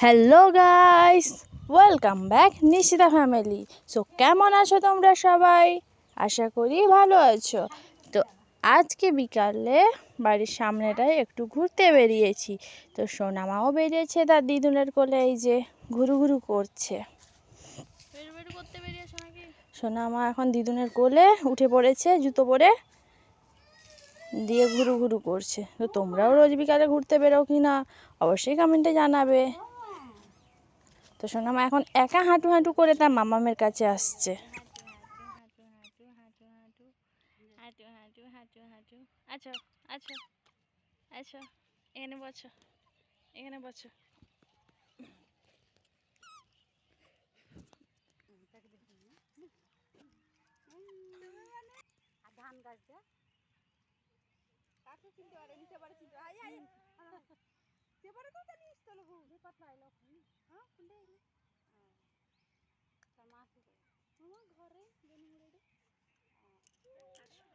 Hello guys welcome back Nishita family so কেমন আছো তোমরা সবাই? আশা করি ভালো আছো। তো আজকে বিকালে বাড়ির সামনেটায় একটু ঘুরতে বেরিয়েছি। তো সোনামাও বেরিয়েছে তার দিদুনের কোলে এই যে ঘুরু ঘুরু করছে। করতে বেরিয়েছো নাকি? সোনামা এখন দিদুনের কোলে উঠে পড়েছে জুতো পরে। দিয়ে ঘুরু ঘুরু করছে। তো তোমরাও রোজ বিকালে ঘুরতে বেরো কি না অবশ্যই কমেন্টে জানাবে। তো সোনামা এখন একা হাঁটু হাঁটু করে তার মামামের কাছে আসছে। আচ্ছা আচ্ছা আচ্ছা এখানে এখানে ধান গাছ দেয়া কাকে চিনতে পারে নিতে পারে আই সেপারে তো জানি ইস্তল গু? সেপার নাই লক্ষণ হ্যাঁ কুন্ডে আইলি তার মা কি করে আমার ঘরে গনি মুড়ে রে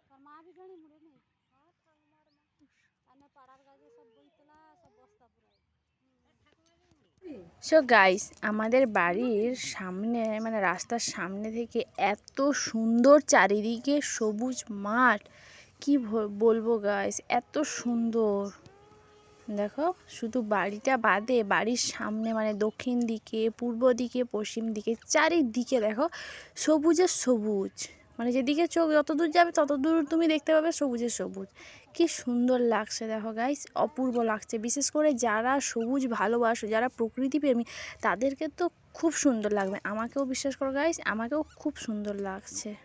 তার মা भी গনি মুড়ে নেই। হ্যাঁ ঠাকুমার মা। আর পাড়ার গাছে সব বইতলা সব বস্তা পুরাই সো গাইস আমাদের বাড়ির সামনে মানে রাস্তার সামনে থেকে এত সুন্দর চারিদিকে সবুজ মাঠ। কি ভ- বলব গাইস এত সুন্দর। দেখো, শুধু বাড়িটা বাদে বাড়ির সামনে মানে দক্ষিণ দিকে, পূর্ব দিকে, পশ্চিম দিকে, চারিদিকে দেখো সবুজের সবুজ। মানে যেদিকে চোখ, যত দূর যাবে তত দূর তুমি দেখতে পাবে সবুজের সবুজ। কি সুন্দর লাগছে দেখো গাইস অপূর্ব লাগছে। বিশেষ করে যারা সবুজ ভালোবাসো, যারা প্রকৃতি প্রেমী, তাদেরকে তো খুব সুন্দর লাগবে। আমাকেও বিশ্বাস করো গাইস আমাকেও খুব সুন্দর লাগছে।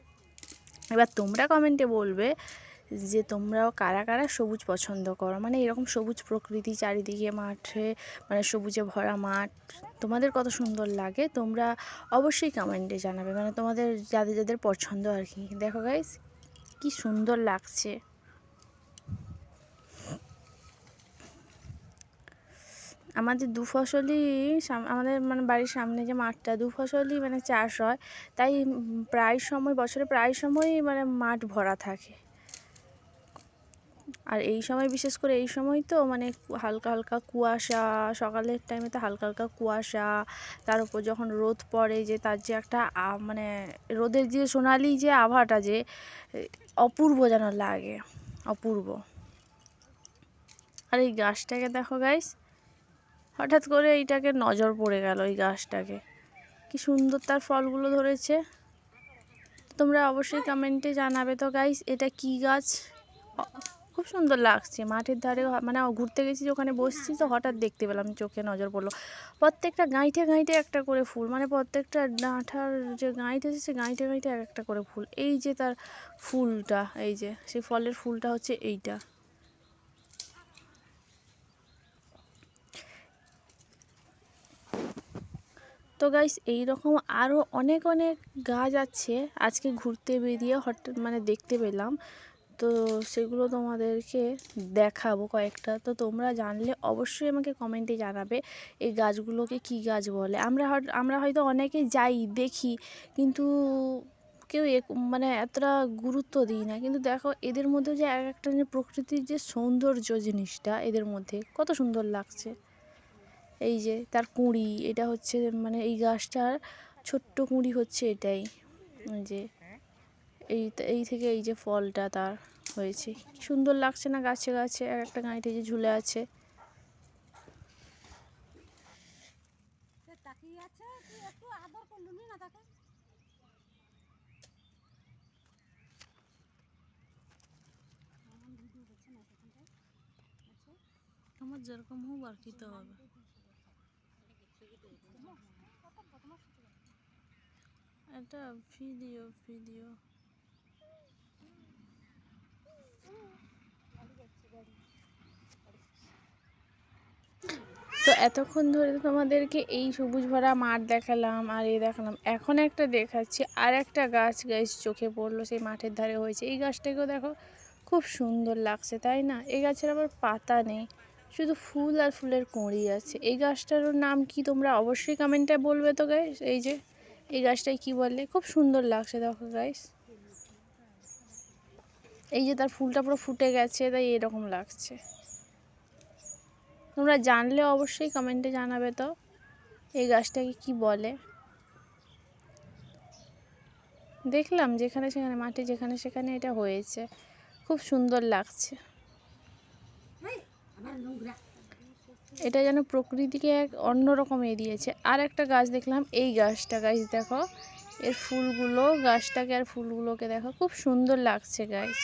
এবার তোমরা কমেন্টে বলবে যে তোমরাও কারা কারা সবুজ পছন্দ করো? মানে এরকম সবুজ প্রকৃতি চারিদিকে মাঠে মানে সবুজে ভরা মাঠ, তোমাদের কত সুন্দর লাগে? তোমরা অবশ্যই কমেন্টে জানাবে। মানে তোমাদের যাদের যাদের পছন্দ আর কি। দেখো গাইস কি সুন্দর লাগছে। আমাদের দু ফসলই আমাদের মানে বাড়ির সামনে যে মাঠটা, দু ফসলই মানে চাষ হয়। তাই প্রায় সময়, বছরে প্রায় সময়ই মানে মাঠ ভরা থাকে। আর এই সময়, বিশেষ করে এই সময় তো মানে হালকা হালকা কুয়াশা, সকালের টাইমে তো হালকা হালকা কুয়াশা, তার উপর যখন রোদ পড়ে যে, তার যে একটা মানে রোদের যে সোনালি যে আভাটা যে অপূর্ব যেন লাগে, অপূর্ব। আর এই গাছটাকে দেখো গাইস হঠাৎ করে এইটাকে নজর পড়ে গেল এই গাছটাকে। কি সুন্দর তার ফলগুলো ধরেছে। তোমরা অবশ্যই কমেন্টে জানাবে তো গাইস এটা কি গাছ? খুব সুন্দর লাগছে। মাঠের ধারে মানে ঘুরতে গেছি ওখানে বসছি তো হঠাৎ দেখতে পেলাম চোখে নজর পড়ল। প্রত্যেকটা গাঁইটে গাঁইটে একটা করে ফুল মানে প্রত্যেকটা ডাঁঠার যে গাঁইট আছে সে গাঁইটে গাঁইটে এক একটা করে ফুল। এই যে তার ফুলটা, এই যে সেই ফলের ফুলটা হচ্ছে এইটা। তো গাইস, এইরকম আরও অনেক অনেক গাছ আছে। আজকে ঘুরতে বেরিয়ে হঠাৎ মানে দেখতে পেলাম। তো সেগুলো তোমাদেরকে দেখাবো কয়েকটা। তো তোমরা জানলে অবশ্যই আমাকে কমেন্টে জানাবে এই গাছগুলোকে কি গাছ বলে। আমরা আমরা হয়তো অনেকে যাই, দেখি, কিন্তু কেউ মানে এতটা গুরুত্ব দিই না। কিন্তু দেখো, এদের মধ্যে যে এক একটা যে প্রকৃতির যে সৌন্দর্য জিনিসটা এদের মধ্যে কত সুন্দর লাগছে। এই যে তার কুঁড়ি, এটা হচ্ছে মানে এই গাছটার ছোট্ট কুঁড়ি হচ্ছে এটাই। যে এই এই থেকে এই যে ফলটা তার হয়েছে। সুন্দর লাগছে না গাছে গাছে? এক একটা গাঁইটে যে ঝুলে আছে। সে তাকিয়ে আছে তুই একটু আদর করলুনি না তাকে? আমার যেরকম হোক আর কি তো হবে। এটা ভিডিও ভিডিও তো এতক্ষণ ধরে তোমাদেরকে এই সবুজ ভরা মাঠ দেখালাম, আর এই দেখালাম। এখন একটা দেখাচ্ছি, আর একটা গাছ গাছ চোখে পড়ল, সেই মাঠের ধারে হয়েছে। এই গাছটাকেও দেখো, খুব সুন্দর লাগছে, তাই না? এই গাছের আবার পাতা নেই, শুধু ফুল আর ফুলের কুঁড়ি আছে। এই গাছটার নাম কি তোমরা অবশ্যই কমেন্টে বলবে তো গাইস এই যে, এই গাছটাই কি বলে খুব সুন্দর লাগছে, দেখো গাইস এই যে তার ফুলটা পুরো ফুটে গেছে, তাই এরকম লাগছে। তোমরা জানলে অবশ্যই কমেন্টে জানাবে তো, এই গাছটাকে কি বলে। দেখলাম যেখানে সেখানে, মাটি যেখানে সেখানে এটা হয়েছে। খুব সুন্দর লাগছে। এটা যেন প্রকৃতিকে এক অন্যরকম এ দিয়েছে আর একটা গাছ দেখলাম, এই গাছটা। গাছ দেখো এর ফুলগুলো, গাছটাকে আর ফুলগুলোকে দেখো, খুব সুন্দর লাগছে গাছ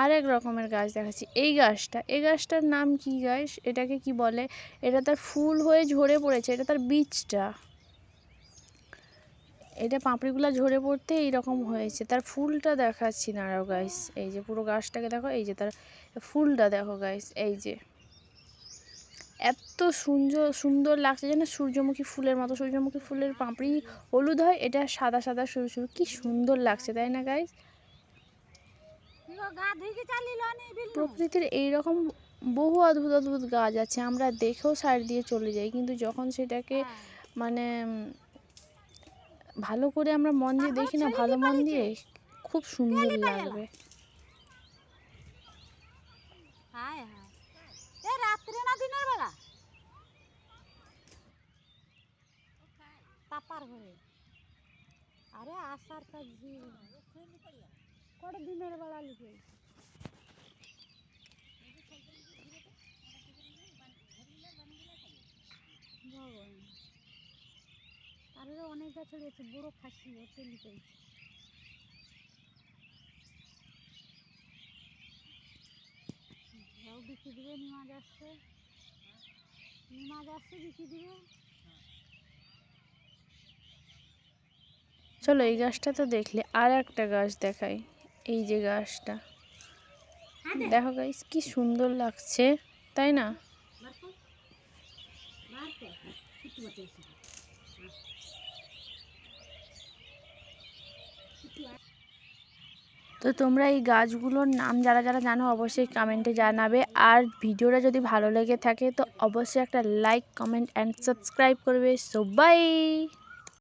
আর এক রকমের গাছ দেখাচ্ছি। এই গাছটা, এই গাছটার নাম কি গাছ এটাকে কি বলে? এটা তার ফুল হয়ে ঝরে পড়েছে, এটা তার বীজটা। এটা পাপড়িগুলো ঝরে পড়তে এইরকম হয়েছে। তার ফুলটা দেখাচ্ছি দাঁড়াও গাইস এই যে পুরো গাছটাকে দেখো, এই যে তার ফুলটা দেখো গাইস এই যে। এত সুন্দর সুন্দর লাগছে যেন সূর্যমুখী ফুলের মতো সূর্যমুখী ফুলের পাঁপড়ি হলুদ হয় এটা সাদা সাদা সরু সরু কি সুন্দর লাগছে তাই না গাইস ইগো গা ধুইকে চালিল নি বিলনু প্রকৃতির এইরকম বহু অদ্ভুত অদ্ভুত গাছ আছে। আমরা দেখেও সার দিয়ে চলে যাই কিন্তু যখন সেটাকে মানে ভালো করে আমরা মন দিয়ে দেখি না ভালো মন দিয়ে খুব সুন্দর লাগবে। হায় হায় এ রাত্রে না দিনের বেলা তাপার হয়ে আরে আসার কাজ কটা দিনের বেলা লিখে? ভগবান। তারপরে অনেক গাছ ছড়িয়েছে বড় খাসি ওতে এরাও বিক্রি দিবে নিমাজ আসছে নিমাজ আসছে বিক্রি দিবে। চলো এই গাছটা তো দেখলে আর একটা গাছ দেখাই। এই যে গাছটা। দেখো গাইস কি সুন্দর লাগছে, তাই না? তো তোমরা এই গাছগুলোর নাম যারা যারা জানো অবশ্যই কমেন্টে জানাবে। আর ভিডিওটা যদি ভালো লেগে থাকে তো অবশ্যই একটা লাইক কমেন্ট অ্যান্ড সাবস্ক্রাইব করবে। So bye